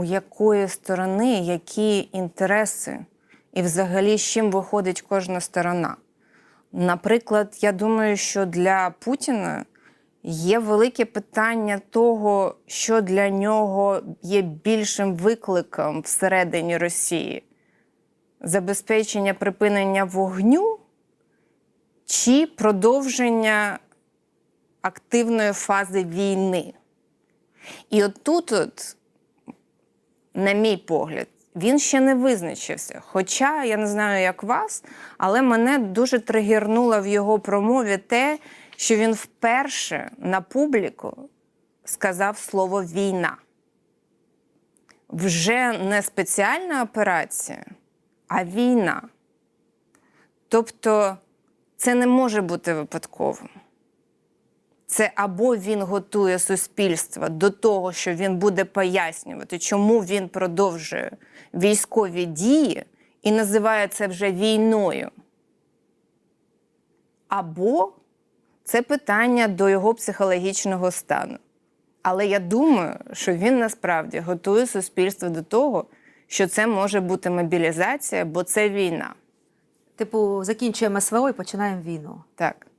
у якої сторони які інтереси, і взагалі з чим виходить кожна сторона. Наприклад, я думаю, що для Путіна є велике питання того, що для нього є більшим викликом всередині Росії: забезпечення припинення вогню чи продовження активної фази війни. І от тут, от, на мій погляд, він ще не визначився. Хоча я не знаю, як вас, але мене дуже тригернуло в його промові те, що він вперше на публіку сказав слово війна. Вже не спеціальна операція, а війна. Тобто це не може бути випадковим. Це або він готує суспільство до того, що він буде пояснювати, чому він продовжує військові дії і називає це вже війною. Або це питання до його психологічного стану. Але я думаю, що він насправді готує суспільство до того, що це може бути мобілізація, бо це війна. Типу, закінчуємо СВО і починаємо війну. Так.